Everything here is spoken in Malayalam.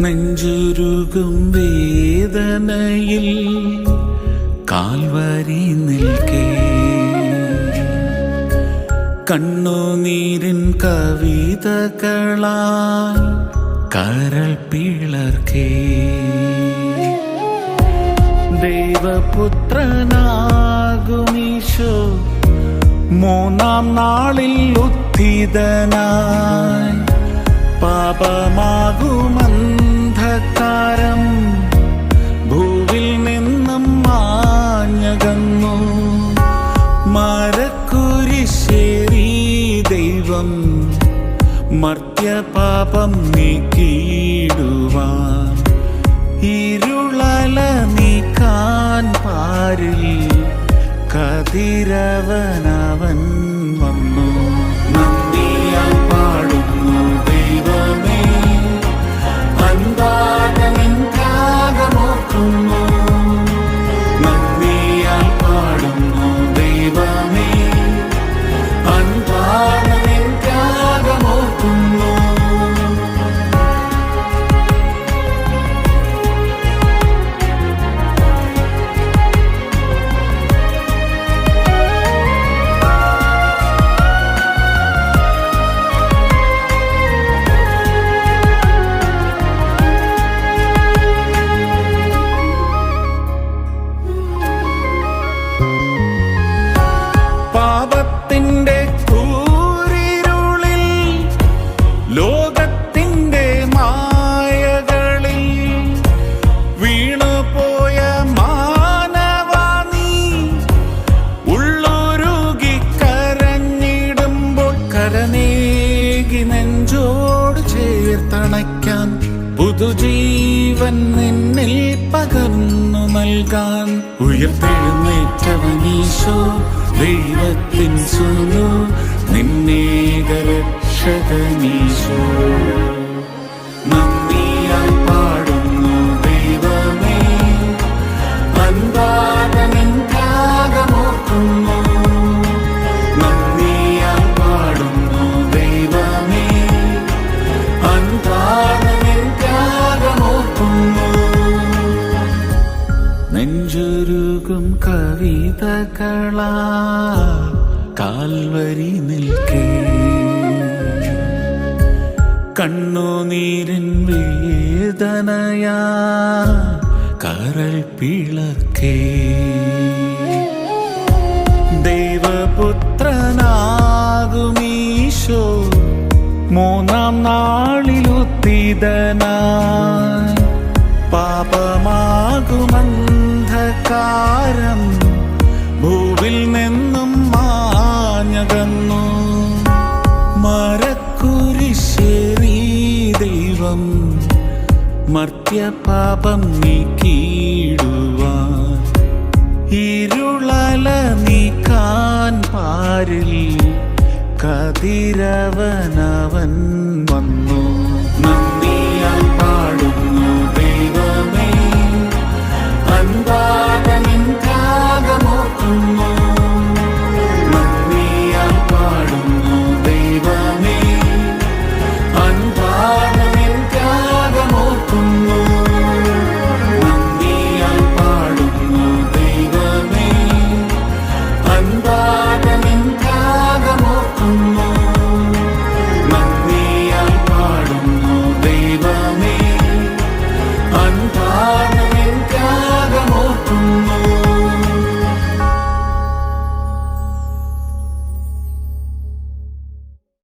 നെഞ്ചുരുകും വേദനയിൽ കാൽവരി നിൽക്കേ. കണ്ണുനീരിൻ കവിതകളാൽ കരൾ പിളർക്കേ. ദൈവപുത്രനാകുമീശോ മൂന്നാം നാളിൽ ഉത്ഥിതനായി. പാപമാകുമന്ധകാരം ദൈവം മർത്യപാപം നീക്കിയിടുവാൻ ഇരുളല നീക്കാൻ പാരിൽ കതിരവനവൻ പുതുജീവൻ നിന്നിൽ പകർന്നു നൽകാൻ. ഉയർത്തെഴുന്നേറ്റവനീശോ ദൈവത്തിൻ സുനു നിന്നേകരക്ഷകനീശോ നന്ദിയാൽ കാൽവരി നിൽക്കേ. കണ്ണുനീരിൻ വേദനയാ കരൾ പിളർക്കേ. ദൈവപുത്രനാകുമീശോ മൂന്നാം നാളിലുത്തിതനായി പാപമാകുമന്ധകാരം മറവിൽ നിന്നും മാഞ്ഞകന്നു. ദൈവം മർത്യപാപം നീക്കിയിടുവാൻ. ഇരുളല നീക്കാൻ പാരിൽ കതിരവനവൻ വന്നു. നന്ദിയാൽ